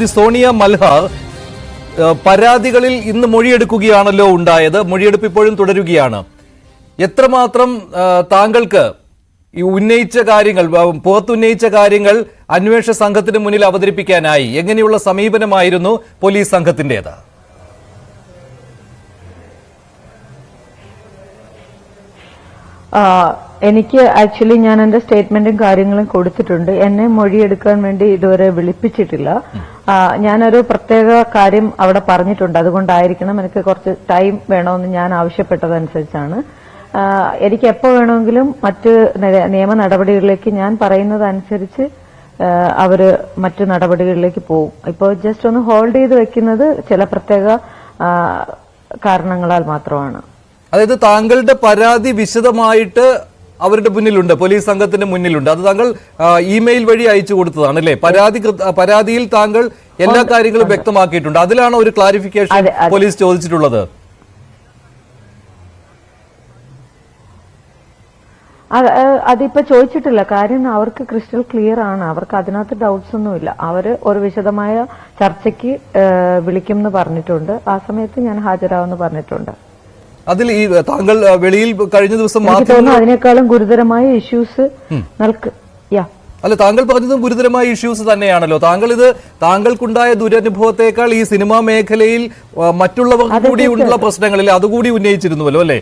സോണിയ മൽഹ പരാതികളിൽ ഇന്ന് മൊഴിയെടുക്കുകയാണല്ലോ ഉണ്ടായത്. മൊഴിയെടുപ്പ് ഇപ്പോഴും തുടരുകയാണ്. എത്രമാത്രം താങ്കൾക്ക് ഈ ഉന്നയിച്ച കാര്യങ്ങൾ പുറത്തുന്നയിച്ച കാര്യങ്ങൾ അന്വേഷണ സംഘത്തിന് മുന്നിൽ അവതരിപ്പിക്കാനായി? എങ്ങനെയുള്ള സമീപനമായിരുന്നു പോലീസ് സംഘത്തിന്റെത്? ആ, എനിക്ക് ആക്ച്വലി ഞാൻ എന്റെ സ്റ്റേറ്റ്മെന്റും കാര്യങ്ങളും കൊടുത്തിട്ടുണ്ട്. എന്നെ മൊഴിയെടുക്കാൻ വേണ്ടി ഇതുവരെ വിളിപ്പിച്ചിട്ടില്ല. ഞാനൊരു പ്രത്യേക കാര്യം അവിടെ പറഞ്ഞിട്ടുണ്ട്. അതുകൊണ്ടായിരിക്കണം എനിക്ക് കുറച്ച് ടൈം വേണമെന്ന് ഞാൻ ആവശ്യപ്പെട്ടതനുസരിച്ചാണ്. എനിക്ക് എപ്പോൾ വേണമെങ്കിലും മറ്റ് നിയമ നടപടികളിലേക്ക് ഞാൻ പറയുന്നതനുസരിച്ച് അവർ മറ്റു നടപടികളിലേക്ക് പോകും ഇപ്പോൾ ജസ്റ്റ് ഒന്ന് ഹോൾഡ് ചെയ്ത് വെക്കുന്നത് ചില പ്രത്യേക കാരണങ്ങളാൽ മാത്രമാണ്. അതായത് താങ്കളുടെ പരാതി വിശദമായിട്ട് അവരുടെ മുന്നിലുണ്ട് പോലീസ് സംഘത്തിന്റെ മുന്നിലുണ്ട്. അത് താങ്കൾ ഇമെയിൽ വഴി അയച്ചു കൊടുത്തതാണ് അല്ലേ? പരാതി പരാതിയിൽ താങ്കൾ എല്ലാ കാര്യങ്ങളും വ്യക്തമാക്കിയിട്ടുണ്ട്. അതിലാണ് ഒരു ക്ലാരിഫിക്കേഷൻ. പോലീസ് ചോദിച്ചിട്ടുള്ളത്? അതിപ്പോ ചോദിച്ചിട്ടില്ല. കാര്യം അവർക്ക് ക്രിസ്റ്റൽ ക്ലിയർ ആണ്. അവർക്ക് അതിനകത്ത് ഡൗട്ട്സ് ഒന്നുമില്ല അവർ ഒരു വിശദമായ ചർച്ചയ്ക്ക് വിളിക്കും എന്ന് പറഞ്ഞിട്ടുണ്ട്. ആ സമയത്ത് ഞാൻ ഹാജരാവെന്ന് പറഞ്ഞിട്ടുണ്ട്. അതിൽ ഈ താങ്കൾ വെളിയിൽ കഴിഞ്ഞ ദിവസം അതിനേക്കാളും ഗുരുതരമായ ഇഷ്യൂസ് അല്ല താങ്കൾ പറഞ്ഞതും ഗുരുതരമായ ഇഷ്യൂസ് തന്നെയാണല്ലോ. താങ്കൾ ഇത് താങ്കൾക്കുണ്ടായ ദുരനുഭവത്തെക്കാൾ ഈ സിനിമാ മേഖലയിൽ മറ്റുള്ളവർ കൂടി ഉള്ള പ്രശ്നങ്ങളിൽ അതുകൂടി ഉന്നയിച്ചിരുന്നുവല്ലോ അല്ലേ?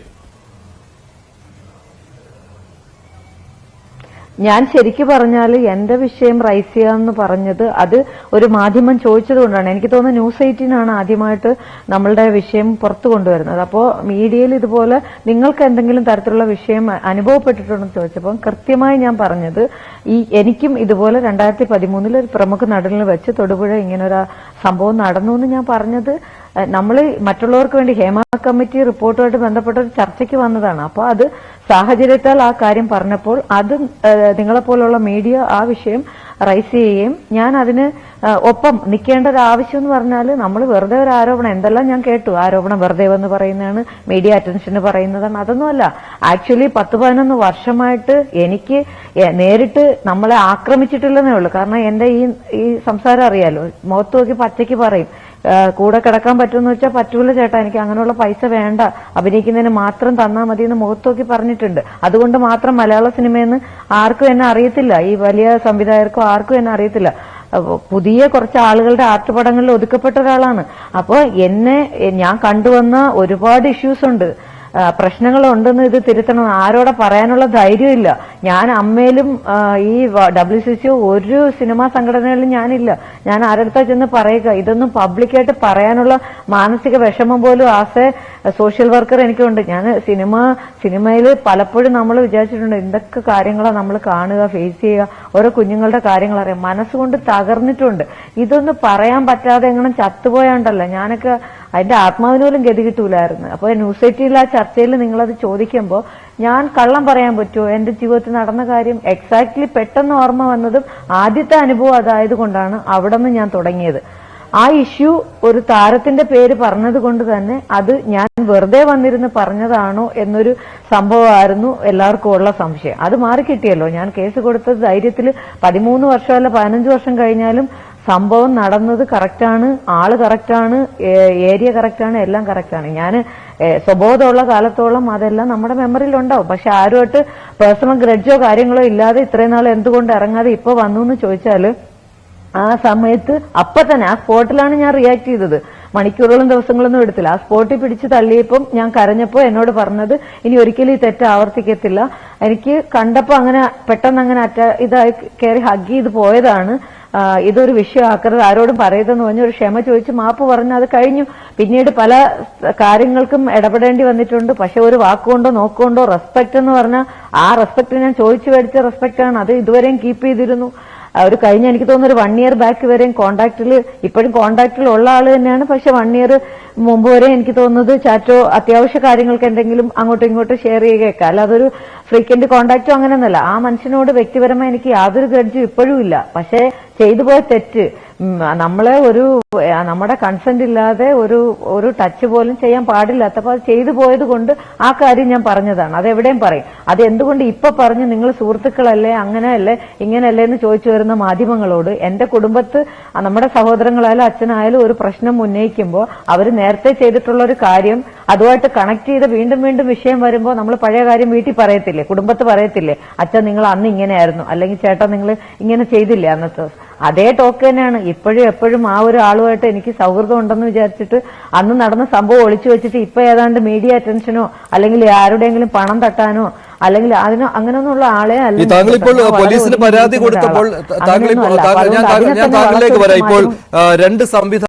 ഞാൻ ശരിക്കു പറഞ്ഞാൽ എന്റെ വിഷയം റൈസ് ചെയ്യാമെന്ന് പറഞ്ഞത് അത് ഒരു മാധ്യമം ചോദിച്ചത് കൊണ്ടാണ് എനിക്ക് തോന്നുന്നു ന്യൂസ് എയ്റ്റീനാണ് ആദ്യമായിട്ട് നമ്മളുടെ വിഷയം പുറത്തു കൊണ്ടുവരുന്നത്. അപ്പോൾ മീഡിയയിൽ ഇതുപോലെ നിങ്ങൾക്ക് എന്തെങ്കിലും തരത്തിലുള്ള വിഷയം അനുഭവപ്പെട്ടിട്ടുണ്ടെന്ന് ചോദിച്ചപ്പോൾ കൃത്യമായി ഞാൻ പറഞ്ഞത് ഈ എനിക്കും ഇതുപോലെ രണ്ടായിരത്തി പതിമൂന്നിൽ ഒരു പ്രമുഖ നടനിൽ വെച്ച് തൊടുപുഴ ഇങ്ങനെ ഒരു സംഭവം നടന്നു എന്ന് ഞാൻ പറഞ്ഞത്. നമ്മൾ മറ്റുള്ളവർക്ക് വേണ്ടി ഹേമ കമ്മിറ്റി റിപ്പോർട്ടുമായിട്ട് ബന്ധപ്പെട്ട ഒരു ചർച്ചയ്ക്ക് വന്നതാണ്. അപ്പോൾ അത് സാഹചര്യത്താൽ ആ കാര്യം പറഞ്ഞപ്പോൾ അത് നിങ്ങളെപ്പോലുള്ള മീഡിയ ആ വിഷയം റൈസ് ചെയ്യുകയും ഞാൻ അതിന് ഒപ്പം നിൽക്കേണ്ട ഒരു ആവശ്യം എന്ന് പറഞ്ഞാൽ നമ്മൾ വെറുതെ ഒരു ആരോപണം എന്തെല്ലാം ഞാൻ കേട്ടു ആരോപണം വെറുതെ എന്ന് പറയുന്നതാണ് മീഡിയ അറ്റൻഷന് പറയുന്നതാണ് അതൊന്നുമല്ല. ആക്ച്വലി പത്ത് പതിനൊന്ന് വർഷമായിട്ട് എനിക്ക് നേരിട്ട് നമ്മളെ ആക്രമിച്ചിട്ടില്ലെന്നേ ഉള്ളൂ. കാരണം എന്റെ ഈ ഈ സംസാരം അറിയാലോ മുഖത്ത് നോക്കി പച്ചയ്ക്ക് പറയും. കൂടെ കിടക്കാൻ പറ്റുമെന്ന് വെച്ചാൽ പറ്റൂല ചേട്ടാ. എനിക്ക് അങ്ങനെയുള്ള പൈസ വേണ്ട. അഭിനയിക്കുന്നതിന് മാത്രം തന്നാൽ മതി എന്ന് മുഖത്ത് നോക്കി പറഞ്ഞിട്ടുണ്ട്. അതുകൊണ്ട് മാത്രം മലയാള സിനിമയെന്ന് ആർക്കും എന്നെ അറിയത്തില്ല. ഈ വലിയ സംവിധായകർക്കും ആർക്കും എന്നെ അറിയത്തില്ല. പുതിയ കുറച്ച് ആളുകളുടെ ആർട്ട് ആർട്ടുപടങ്ങളിൽ ഒതുക്കപ്പെട്ട ഒരാളാണ്. അപ്പോൾ എന്നെ ഞാൻ കണ്ടുവന്ന ഒരുപാട് ഇഷ്യൂസ് ഉണ്ട്. പ്രശ്നങ്ങളുണ്ടെന്ന് ഇത് തിരുത്തണം. ആരോടെ പറയാനുള്ള ധൈര്യമില്ല. ഞാൻ അമ്മയിലും ഈ ഡബ്ല്യു സി സി ഒരു സിനിമാ സംഘടനകളിലും ഞാനില്ല. ഞാൻ ആരടുത്താ ചെന്ന് പറയുക? ഇതൊന്നും പബ്ലിക്കായിട്ട് പറയാനുള്ള മാനസിക വിഷമം പോലും ആസ് എ സോഷ്യൽ വർക്കർ എനിക്കുണ്ട്. ഞാൻ സിനിമ സിനിമയിൽ പലപ്പോഴും നമ്മൾ വിചാരിച്ചിട്ടുണ്ട് എന്തൊക്കെ കാര്യങ്ങളാണ് നമ്മൾ കാണുക ഫേസ് ചെയ്യുക. ഓരോ കുഞ്ഞുങ്ങളുടെ കാര്യങ്ങൾ അറിയാം. മനസ്സുകൊണ്ട് തകർന്നിട്ടുണ്ട്. ഇതൊന്നും പറയാൻ പറ്റാതെ എങ്ങനെ ചത്തുപോയാണ്ടല്ല. ഞാനൊക്കെ അതിന്റെ ആത്മാവിന് പോലും ഗതി കിട്ടൂലായിരുന്നു. ന്യൂസ് എയ്റ്റീനിൽ ആ ചർച്ചയിൽ നിങ്ങളത് ചോദിക്കുമ്പോൾ ഞാൻ കള്ളം പറയാൻ പറ്റുമോ എന്റെ ജീവിതത്തിൽ നടന്ന കാര്യം എക്സാക്ട്ലി പെട്ടെന്ന് ഓർമ്മ വന്നതും ആദ്യത്തെ അനുഭവം അതായത് കൊണ്ടാണ് അവിടെ നിന്ന് ഞാൻ തുടങ്ങിയത്. ആ ഇഷ്യൂ ഒരു താരത്തിന്റെ പേര് പറഞ്ഞത് കൊണ്ട് തന്നെ അത് ഞാൻ വെറുതെ വന്നിരുന്ന് പറഞ്ഞതാണോ എന്നൊരു സംഭവമായിരുന്നു എല്ലാവർക്കും ഉള്ള സംശയം. അത് മാറിക്കിട്ടിയല്ലോ. ഞാൻ കേസ് കൊടുത്തത് ധൈര്യത്തിൽ പതിമൂന്ന് വർഷമല്ല പതിനഞ്ച് വർഷം കഴിഞ്ഞാലും സംഭവം നടന്നത് കറക്റ്റാണ് ആൾ കറക്റ്റാണ് ഏരിയ കറക്റ്റാണ് എല്ലാം കറക്റ്റാണ് ഞാൻ സ്വബോധമുള്ള കാലത്തോളം അതെല്ലാം നമ്മുടെ മെമ്മറിയിൽ ഉണ്ടാവും. പക്ഷെ ആരുമായിട്ട് പേഴ്സണൽ ഗ്രഡ്ജോ കാര്യങ്ങളോ ഇല്ലാതെ ഇത്രയും നാൾ എന്തുകൊണ്ട് ഇറങ്ങാതെ ഇപ്പൊ വന്നു എന്ന് ചോദിച്ചാൽ ആ സമയത്ത് അപ്പൊ തന്നെ ആ സ്പോട്ടിലാണ് ഞാൻ റിയാക്ട് ചെയ്തത്. മണിക്കൂറുകളും ദിവസങ്ങളൊന്നും എടുത്തില്ല. ആ സ്പോട്ടിൽ പിടിച്ച് തള്ളിയപ്പം ഞാൻ കരഞ്ഞപ്പോ എന്നോട് പറഞ്ഞത് ഇനി ഒരിക്കലും ഈ തെറ്റ് ആവർത്തിക്കത്തില്ല. എനിക്ക് കണ്ടപ്പോ അങ്ങനെ പെട്ടെന്ന് അങ്ങനെ അറ്റ ഇതായി കയറി ഹഗ് ചെയ്ത് പോയതാണ്. ഇതൊരു വിഷയമാക്കരുത് ആരോടും പറയരുതെന്ന് പറഞ്ഞ് ഒരു ക്ഷമ ചോദിച്ച് മാപ്പ് പറഞ്ഞ് അത് കഴിഞ്ഞു. പിന്നീട് പല കാര്യങ്ങൾക്കും ഇടപെടേണ്ടി വന്നിട്ടുണ്ട്. പക്ഷെ ഒരു വാക്കുകൊണ്ടോ നോക്കുകൊണ്ടോ റെസ്പെക്ട് എന്ന് പറഞ്ഞാൽ ആ റെസ്പെക്ട് ഞാൻ ചോദിച്ചു മേടിച്ച റെസ്പെക്ട് ആണ്. അത് ഇതുവരെയും കീപ്പ് ചെയ്തിരുന്നു. ഒരു കഴിഞ്ഞ എനിക്ക് തോന്നുന്നു ഒരു വൺ ഇയർ ബാക്ക് വരെയും കോണ്ടാക്റ്റിൽ ഇപ്പോഴും കോണ്ടാക്റ്റിൽ ഉള്ള ആൾ തന്നെയാണ്. പക്ഷെ വൺ ഇയർ മുമ്പ് വരെ എനിക്ക് തോന്നുന്നത് ചാറ്റോ അത്യാവശ്യ കാര്യങ്ങൾക്ക് എന്തെങ്കിലും അങ്ങോട്ടും ഇങ്ങോട്ടും ഷെയർ ചെയ്യുകയൊക്കെ. അല്ല അതൊരു ഫ്രീക്വന്റ് കോണ്ടാക്റ്റോ അങ്ങനെയൊന്നുമല്ല. ആ മനുഷ്യനോട് വ്യക്തിപരമായി എനിക്ക് യാതൊരു ഗ്രഡ്ജും ഇപ്പോഴും ഇല്ല. പക്ഷേ ചെയ്തു പോയ തെറ്റ് നമ്മളെ ഒരു നമ്മുടെ കൺസെന്റ് ഇല്ലാതെ ഒരു ഒരു ടച്ച് പോലും ചെയ്യാൻ പാടില്ലാത്തപ്പോൾ അത് ചെയ്തു പോയത് കൊണ്ട് ആ കാര്യം ഞാൻ പറഞ്ഞതാണ്. അത് എവിടെയും പറയും. അത് എന്തുകൊണ്ട് ഇപ്പൊ പറഞ്ഞ് നിങ്ങൾ സുഹൃത്തുക്കളല്ലേ അങ്ങനെയല്ലേ ഇങ്ങനെയല്ലേ എന്ന് ചോദിച്ചു വരുന്ന മാധ്യമങ്ങളോട് എന്റെ കുടുംബത്ത് നമ്മുടെ സഹോദരങ്ങളായാലും അച്ഛനായാലും ഒരു പ്രശ്നം ഉന്നയിക്കുമ്പോൾ അവർ നേരത്തെ ചെയ്തിട്ടുള്ള ഒരു കാര്യം അതുമായിട്ട് കണക്ട് ചെയ്ത് വീണ്ടും വീണ്ടും വിഷയം വരുമ്പോൾ നമ്മൾ പഴയ കാര്യം വീട്ടിൽ പറയത്തില്ലേ കുടുംബത്ത് പറയത്തില്ലേ അച്ഛൻ നിങ്ങൾ അന്ന് ഇങ്ങനെയായിരുന്നു. അല്ലെങ്കിൽ ചേട്ടാ നിങ്ങൾ ഇങ്ങനെ ചെയ്തില്ലേ അന്നത്തെ അതേ ടോക്ക് തന്നെയാണ്. ഇപ്പോഴും എപ്പോഴും ആ ഒരു ആളുമായിട്ട് എനിക്ക് സൗഹൃദം ഉണ്ടെന്ന് വിചാരിച്ചിട്ട് അന്ന് നടന്ന സംഭവം ഒളിച്ചു വെച്ചിട്ട് ഇപ്പൊ ഏതാണ്ട് മീഡിയ അറ്റൻഷനോ അല്ലെങ്കിൽ ആരുടെയെങ്കിലും പണം തട്ടാനോ അല്ലെങ്കിൽ അതിനോ അങ്ങനെയൊന്നുള്ള ആളെ അല്ല താങ്കൾ ഇപ്പോൾ പോലീസിന് പരാതി കൊടുത്തപ്പോൾ താങ്കൾ ഞാൻ താങ്കളിലേക്ക് വരാം. ഇപ്പോൾ രണ്ട് സംവിധാനം